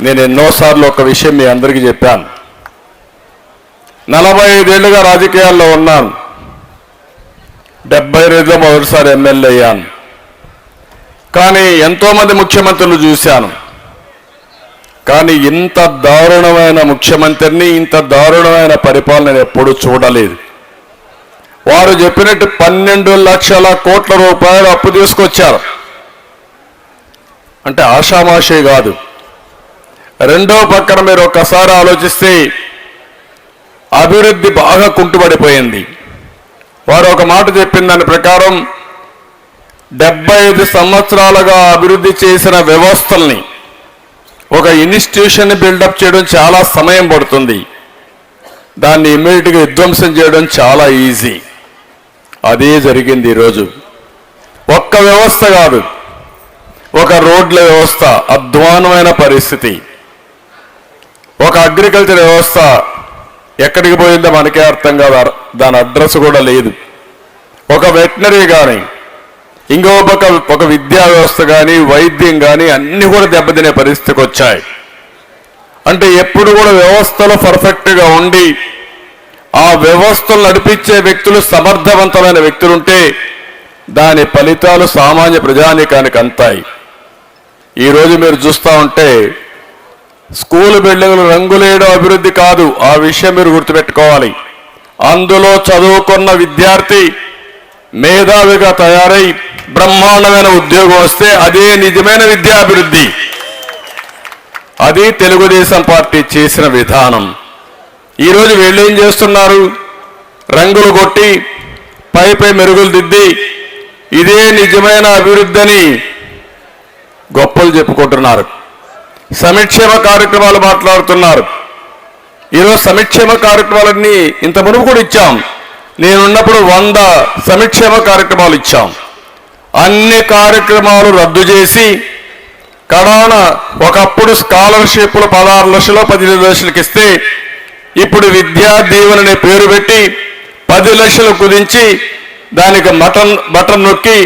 నేను ఎన్నోసార్లు ఒక విషయం మీ అందరికీ చెప్పాను. నలభై ఐదేళ్ళుగా రాజకీయాల్లో ఉన్నాను. డెబ్బై ఐదులో మొదటిసారి ఎమ్మెల్యే అయ్యాను. కానీ ఎంతోమంది ముఖ్యమంత్రులు చూశాను. కానీ ఇంత దారుణమైన ముఖ్యమంత్రిని ఇంత దారుణమైన పరిపాలన నేను ఎప్పుడూ చూడలేదు. వారు చెప్పినట్టు పన్నెండు లక్షల కోట్ల రూపాయలు అప్పు తీసుకొచ్చారు. అంటే ఆషామాషే కాదు. రెండో పక్కన మీరు ఒక్కసారి ఆలోచిస్తే అభివృద్ధి బాగా కుంటుపడిపోయింది వారు ఒక మాట చెప్పిన దాని ప్రకారం డెబ్బై ఐదు సంవత్సరాలుగా అభివృద్ధి చేసిన వ్యవస్థల్ని ఒక ఇన్స్టిట్యూషన్ బిల్డప్ చేయడం చాలా సమయం పడుతుంది. దాన్ని ఇమ్మీడియట్గా విధ్వంసం చేయడం చాలా ఈజీ. అదే జరిగింది ఈరోజు. ఒక్క వ్యవస్థ కాదు ఒక రోడ్ల వ్యవస్థ అధ్వానమైన పరిస్థితి. అగ్రికల్చర్ వ్యవస్థ ఎక్కడికి పోయిందో మనకే అర్థం కాదు. దాని అడ్రస్ కూడా లేదు. ఒక వెటనరీ కానీ ఇంకో పక్క ఒక విద్యా వ్యవస్థ కానీ వైద్యం కానీ అన్నీ కూడా దెబ్బతినే పరిస్థితికి వచ్చాయి. అంటే ఎప్పుడు కూడా వ్యవస్థలు పర్ఫెక్ట్గా ఉండి ఆ వ్యవస్థలు నడిపించే వ్యక్తులు సమర్థవంతమైన వ్యక్తులుంటే దాని ఫలితాలు సామాన్య ప్రజానీకానికి అంతాయి. ఈరోజు మీరు చూస్తూ ఉంటే స్కూల్ బిల్డింగ్లు రంగులేయడం అభివృద్ధి కాదు. ఆ విషయం మీరు గుర్తుపెట్టుకోవాలి. అందులో చదువుకున్న విద్యార్థి మేధావిగా తయారై బ్రహ్మాండమైన ఉద్యోగం వస్తే అదే నిజమైన విద్యాభివృద్ధి. అది తెలుగుదేశం పార్టీ చేసిన విధానం. ఈరోజు వీళ్ళు ఏం చేస్తున్నారు? రంగులు కొట్టి పై పై మెరుగులు దిద్ది ఇదే నిజమైన అభివృద్ధి అని గొప్పలు చెప్పుకుంటున్నారు. సంక్షేమ కార్యక్రమాలు మాట్లాడుతున్నారు. ఈరోజు సంక్షేమ కార్యక్రమాలన్నీ ఇంత మునుపు కూడా ఇచ్చాం. నేనున్నప్పుడు వంద సంక్షేమ కార్యక్రమాలు ఇచ్చాం. అన్ని కార్యక్రమాలు రద్దు చేసి కడాన ఒకప్పుడు స్కాలర్షిప్లు పదహారు లక్షలు పదిహేను లక్షలకి ఇస్తే ఇప్పుడు విద్యా దీవెన అనే పేరు పెట్టి పది లక్షలు కుదించి దానికి మటన్ బటన్ నొక్కి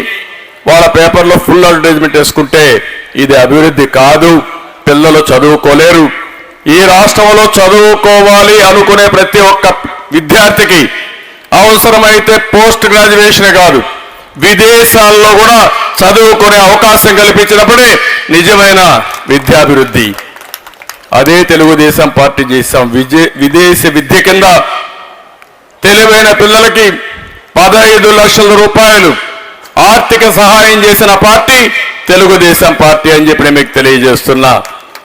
వాళ్ళ పేపర్లో ఫుల్ అడ్వర్టైజ్మెంట్ వేసుకుంటే ఇది అభివృద్ధి కాదు. పిల్లలు చదువుకోలేరు. ఈ రాష్ట్రంలో చదువుకోవాలి అనుకునే ప్రతి ఒక్క విద్యార్థికి అవసరమైతే పోస్ట్ గ్రాడ్యుయేషన్ కాదు. విదేశాల్లో కూడా చదువుకునే అవకాశం కల్పించినప్పుడే నిజమైన విద్యాభివృద్ధి. అదే తెలుగుదేశం పార్టీ చేశాం. విజయ విదేశీ విద్య కింద తెలివైన పిల్లలకి పదహైదు లక్షల రూపాయలు ఆర్థిక సహాయం చేసిన పార్టీ తెలుగుదేశం పార్టీ అని చెప్పి మీకు తెలియజేస్తున్నా.